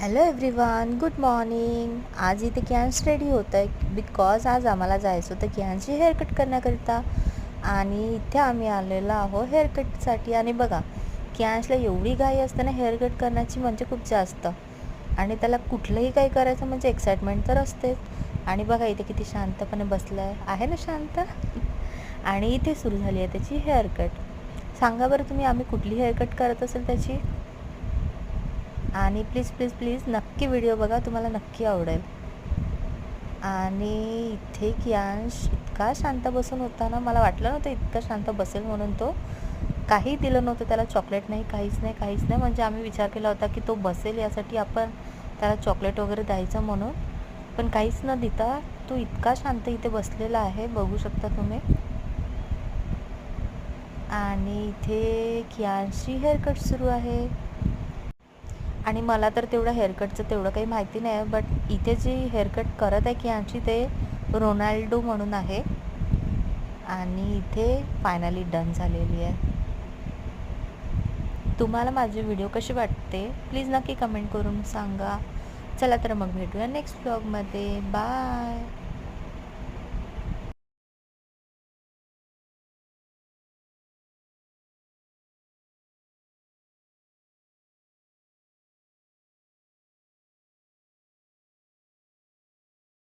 Hello everyone good morning आज इथे cans ready होत आहे बिकॉज आज आम्हाला जायचं होतं कॅन्सची हेअरकट करण्याकरिता. आणि इथे आम्ही आलेलो आहो हेअरकटसाठी आणि बघा कॅन्सला एवढी घाई असते ना हेअरकट करण्याची म्हणजे खूप जास्त. आणि त्याला कुठलंही काही करायचं म्हणजे एक्साइटमेंट तर असतेच. आणि बघा इथे किती शांतपणे बसलं आहे आहे ना शांत? आणि इथे सुरू झाली आहे त्याची हेअरकट सांगा बरं तुम्ही आम्ही कुठली हेअरकट करत असेल त्याची? आणि प्लीज प्लीज प्लीज नक्की व्हिडिओ बघा तुम्हाला नक्की आवडेल. आणि इथे कियांश इतका शांत बसून होता ना मला वाटलं नव्हतं इतका शांत बसेल म्हणून तो. काही दिलं नव्हतं त्याला चॉकलेट नाही काहीच नाही काहीच नाही. म्हणजे आम्ही विचार केला होता की तो बसेल यासाठी आपण त्याला चॉकलेट वगैरे द्यायचं म्हणून. पण काहीच न देता तो इतका शांत इथे बसलेला आहे बघू शकता तुम्ही. आणि इथे कियांशी हेअरकट सुरू आहे. आणि मला तर तेवढं हेअरकटचं तेवढं काही माहिती नाही बट इथे जी हेअरकट करत आहे की यांची ते रोनाल्डो म्हणून आहे. आणि इथे फायनली डन झालेली आहे. तुम्हाला माझे व्हिडिओ कसे वाटते? प्लीज नक्की कमेंट करून सांगा. चला तर मग भेटूया नेक्स्ट ब्लॉगमध्ये बाय